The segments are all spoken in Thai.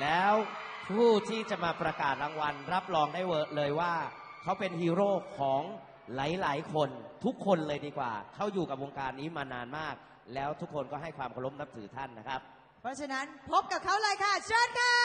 แล้วผู้ที่จะมาประกาศรางวัล รับรองได้เลยว่าเขาเป็นฮีโร่ของหลาย ๆ คนทุกคนเลยดีกว่า เขาอยู่กับวงการนี้มานานมาก แล้วทุกคนก็ให้ความเคารพนับถือท่านนะครับ เพราะฉะนั้นพบกับเขาเลยค่ะ เชิญค่ะ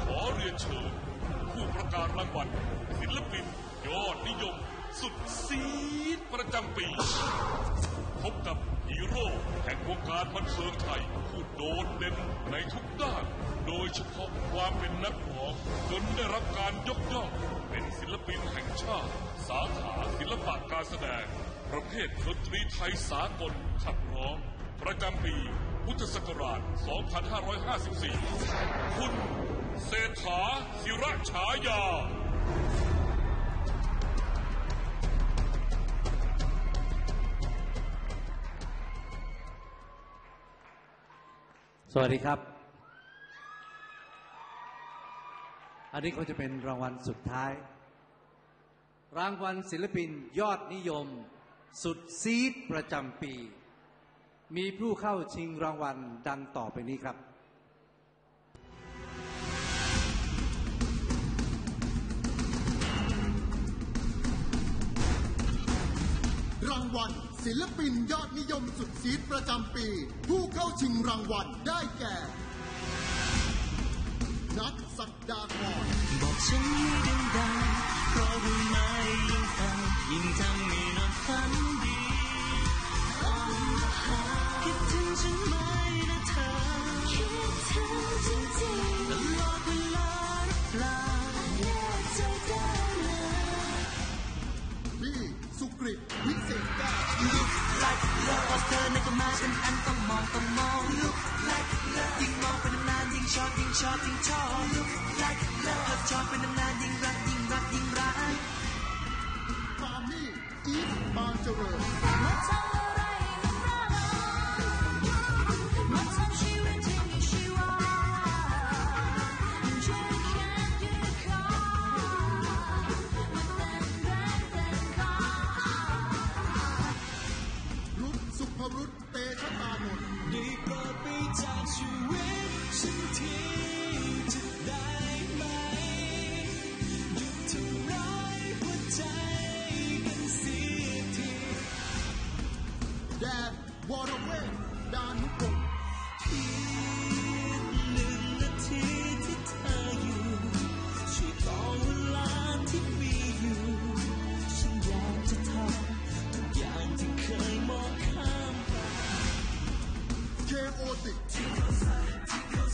ขอเรียนเชิญผู้ประกาศรางวัลศิลปินยอดนิยม สุดซีดประจำปี พบกับ ฮีโร่แห่งวงการบันเทิงไทยผู้โดดเด่นในทุกด้าน โดยเฉพาะความเป็นนักร้องจนได้รับการยกย่อง เป็นศิลปินแห่งชาติ สาขาศิลปะการแสดง ประเภทดนตรีไทยสากลขับร้อง ประจำปีพุทธศักราช 2554 คุณเศรษฐาศิระฉายา สวัสดีครับ อันนี้ก็จะเป็นรางวัลสุดท้าย รางวัลศิลปินยอดนิยม สุดซีดประจำปี มีผู้เข้าชิงรางวัลดังต่อไปนี้ครับรางวัล ศิลปินยอดนิยมสุดซีดประจำปี ผู้เข้าชิงรางวัลได้แก่ นัทสักดาพรบอกฉันไม่ดังดังเพราะรู้ไหมยิ่งฟังยิ่งทำให้นอนฝันดีคิดถึงฉันไหม ชอบยิ่งชอบยิ่งชอบ look like love พอชอบเป็นนานๆยิ่งรักยิ่งรักยิ่งรักปามี่อีฟบางเจริญมาทำอะไรกันบ้ามาทำชีวิตที่มีชีวา You can't get a car มาเต้นแรงเต้นขารุดสุภรุษเตชะตานนท์ได้โปรดไปจากชีวิต ฉันทีจะได้ไหมหยุดทำร้ายหัวใจกันเสียทีแดนวรเวทดานุพงศ์เพียงหนึ่งนาทีที่เธออยู่ช่วยต่อเวลาที่มีอยู่ ฉันอยากจะทำทุกอย่างที่เคยมองข้ามไปเ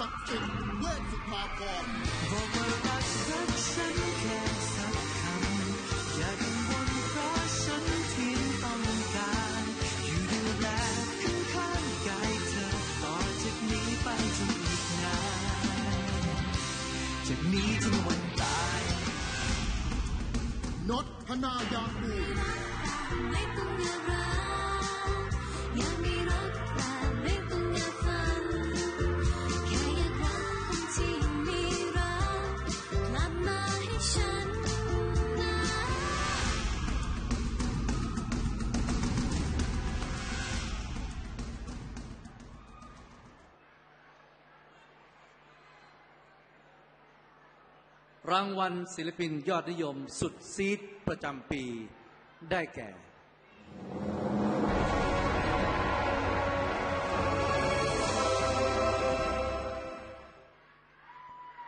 ศักดิ์สิทธิ์เวชสุภาพรบอกว่ารักรักฉันแค่สักคำอย่ากังวลเพราะฉันที่ต้องการอยู่ดูแลข้างข้างกายเธอต่อจากนี้ไปจนอีกนานจากนี้ถึงวันตายนดพนายางกู รางวัลศิลปินยอดนิยมสุดซีดประจำปีได้แก่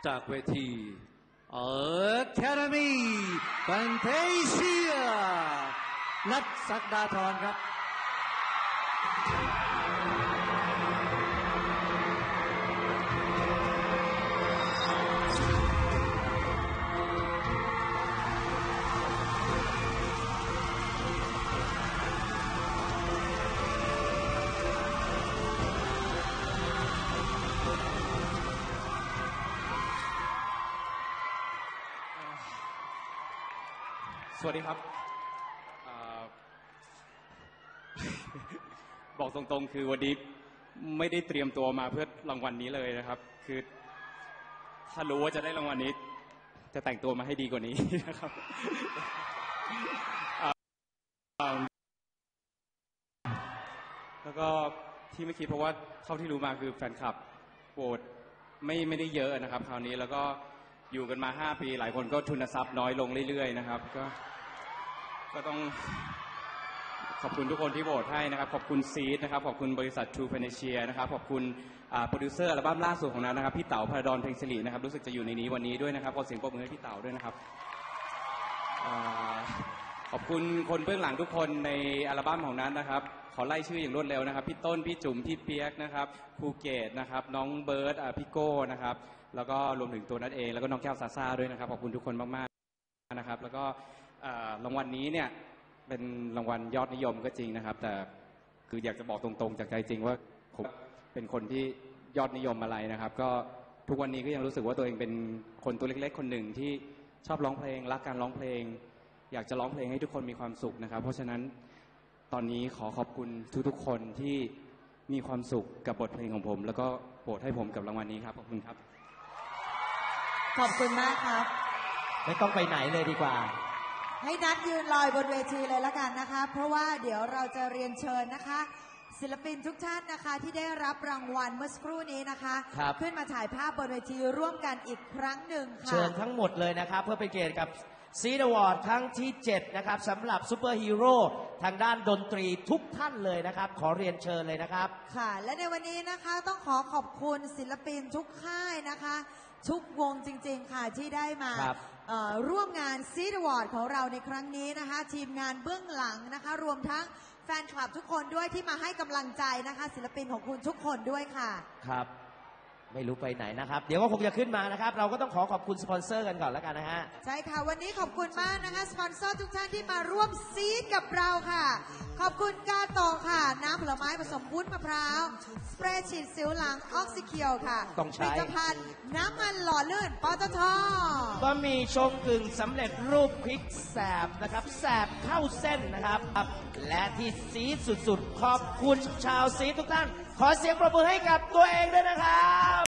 จากเวที Academy Fantasia นัทสักดาธรครับ สวัสดีครับ บอกตรงๆ คือวันนี้ไม่ได้เตรียมตัวมาเพื่อรางวัลนี้เลยนะครับ คือ ถ้ารู้ว่าจะได้รางวัลนี้ จะแต่งตัวมาให้ดีกว่านี้นะครับแล้วก็ที่ไม่คิดเพราะว่าเท่าที่รู้มาคือแฟนคลับโหวตไม่ไม่ได้เยอะนะครับ คราวนี้แล้วก็อยู่กันมาห้าปี หลายคนก็ทุนทรัพย์น้อยลงเรื่อยๆ นะครับ ก็ ก็ต้องขอบคุณทุกคนที่โหวตให้นะครับ ขอบคุณซีดนะครับ ขอบคุณบริษัท True f i n a n c i a นะครับ ขอบคุณโปรดิวเซอร์อัลบั้มล่าสุดของนั้นนะครับ พี่เต๋าพระดอนเพลงสิรินะครับ รู้สึกจะอยู่ในนี้วันนี้ด้วยนะครับ ขอเสียงปรบมือให้พี่เต๋าด้วยนะครับอขอบคุณคนเบื้องหลังทุกคนในอัลบั้มของนั้นนะครับ ขอไล่ชื่ออย่างรวดเร็วนะครับ พี่ต้น พี่จุ๋ม พี่เปียกนะครับ ภูเก็ตนะครับ น้องเบิร์ตพี่โก้นะครับ แล้วก็รวมถึงตัวนัทเอง แล้วก็น้องแก้วซาซาด้วยนะครับ ขอบคุณทุกคนมากๆนะครับ แล้วก็ รางวัลนี้เนี่ยเป็นรางวัลยอดนิยมก็จริงนะครับ แต่คืออยากจะบอกตรงๆ จากใจจริงว่าผมเป็นคนที่ยอดนิยมอะไรนะครับ ก็ทุกวันนี้ก็ยังรู้สึกว่าตัวเองเป็นคนตัวเล็ก ๆ คนหนึ่งที่ชอบร้องเพลง รักการร้องเพลง อยากจะร้องเพลงให้ทุกคนมีความสุขนะครับ เพราะฉะนั้นตอนนี้ขอขอบคุณทุกๆคนที่มีความสุขกับบทเพลงของผม แล้วก็โปรดให้ผมกับรางวัลนี้ครับขอบคุณครับ ขอบคุณมากครับ ไม่ต้องไปไหนเลยดีกว่า ให้นัดยืนลอยบนเวทีเลยละกันนะคะ เพราะว่าเดี๋ยวเราจะเรียนเชิญนะคะ ศิลปินทุกท่านนะคะที่ได้รับรางวัลเมื่อสักครู่นี้นะคะ ครับ ขึ้นมาถ่ายภาพบนเวทีร่วมกันอีกครั้งหนึ่งค่ะ เชิญทั้งหมดเลยนะครับ เพื่อเป็นเกียรติกับซีดอวอร์ดครั้งที่ 7 นะครับสำหรับซูเปอร์ฮีโร่ทางด้านดนตรีทุกท่านเลยนะครับ ขอเรียนเชิญเลยนะครับ ค่ะและในวันนี้นะคะต้องขอขอบคุณศิลปินทุกค่ายนะคะ ทุกวงจริง ๆ ค่ะที่ได้มาครับ เอ่อร่วมงานซีดวอร์ดของเราในครั้งนี้นะคะ ทีมงานเบื้องหลังนะคะ รวมทั้งแฟนคลับทุกคนด้วยที่มาให้กำลังใจนะคะ ศิลปินของคุณทุกคนด้วยค่ะ ครับ ไม่รู้ไปไหนนะครับ เดี๋ยวก็คงจะขึ้นมานะครับ เราก็ต้องขอขอบคุณสปอนเซอร์กันก่อนแล้วกันนะฮะ ใช่ค่ะ วันนี้ขอบคุณมากนะคะ สปอนเซอร์ทุกท่านที่มาร่วมซีดกับเราค่ะ ขอบคุณกาโตะค่ะ น้ำผลไม้ผสมวุ้นมะพร้าว สเปรย์ฉีดสิวหลังออกซิเคียวค่ะต้องใช้ ผลิตภัณฑ์น้ำมันหล่อลื่นปตทก็มีชงกึ่งสำเร็จรูปพริกแสบนะครับแสบเข้าเส้นนะครับ และที่ซีดสุดๆ ขอบคุณชาวซีดทุกท่าน ขอเสียงประมือให้กับตัวเองด้วยนะครับ